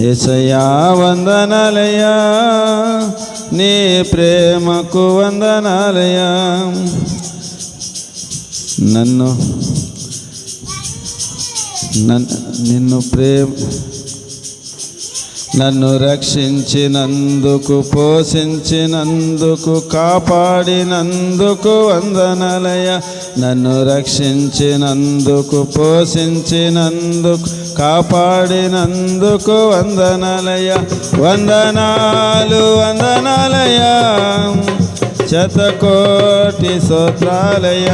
ఏసయ్యా వందనాలయ్యా. నీ ప్రేమకు వందనాలయ్యా. నన్ను నన్ను నిన్ను ప్రేమ నన్ను రక్షించినందుకు పోషించినందుకు కాపాడినందుకు వందనలయ నన్ను రక్షించినందుకు పోషించినందుకు కాపాడినందుకు వందనలయ వందనాలు వందనాలయ శతకోటి సోత్రాలయ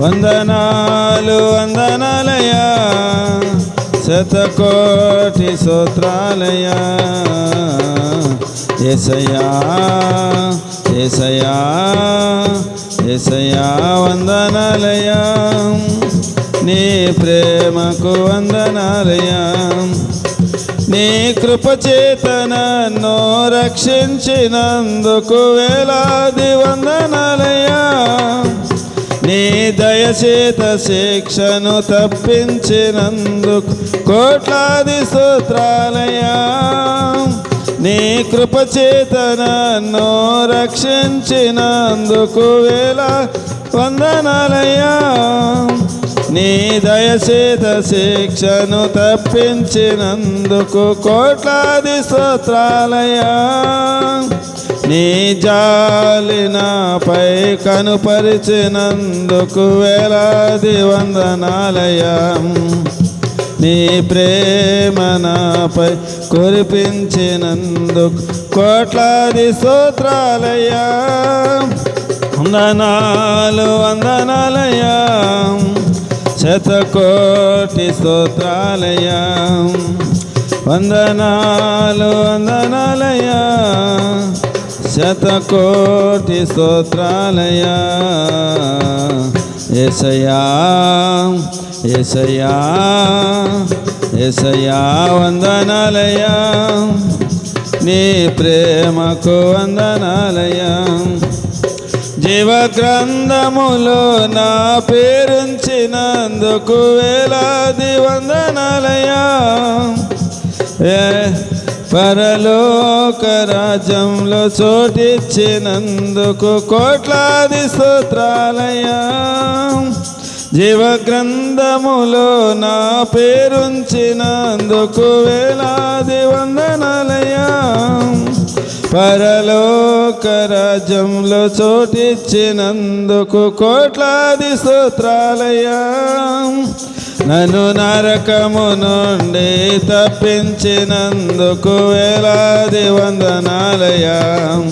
వందనాలు వందనాలయ శతకోటి సూత్రాలయ. ఎసయా ఎసయా ఎసయా వందనాలయ నీ ప్రేమకు వందనాలయ నీ కృపచేతనను రక్షించినందుకు వేలాది వందనాలయ నీ దయచేత శిక్షను తప్పించినందుకు కోట్లాది స్తోత్రాలయ్యా. నీ కృపచేతనను రక్షించినందుకు వేళ వందనాలయ్యా. నీ దయచేత శిక్షను తప్పించినందుకు కోట్లాది స్తోత్రాలయా నీ జాలి నాపై కనుపరిచినందుకు వేలాది వందనాలయం నీ ప్రేమ నాపై కురిపించినందుకు కోట్లాది సూత్రాలయం వందనాలు వందనాలయం శతకోటి సూత్రాలయం వందనాలు వందనాలయం శతకోటి స్తోత్రాలయ. ఎసయా ఎసయా ఎసయా వందనాలయ నీ ప్రేమకు వందనాలయ జీవగ్రంథములో నా పేరుంచినందుకు వేలాది వందనాలయ ఏ పరలోక రాజ్యంలో చోటిచ్చినందుకు కోట్లాది స్తోత్రాలయ్యా. జీవ గ్రంథములో నా పేరుంచినందుకు వేలాది వందనాలయా పరలోక రాజ్యంలో చోటిచ్చినందుకు కోట్లాది సూత్రాలయం నన్ను నరకము నుండి తప్పించినందుకు వేలాది వందనాలయం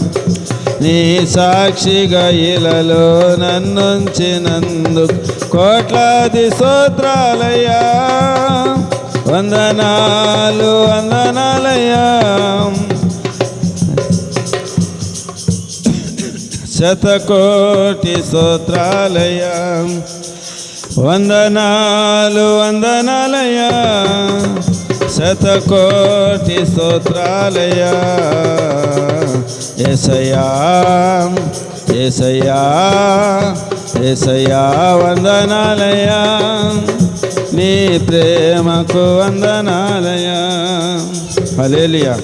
నీ సాక్షిగా ఇలలో నన్నుంచినందుకు కోట్లాది స్తోత్రాలయ్యా. వందనా శతకోటి స్తోత్రాలయ. వందనాలు వందనాలయ. శతకోటి స్తోత్రాలయ. ఎసయా ఎసయా ఎసయా వందనాలయ. నీ ప్రేమకు వందనాలయ. హలేలియా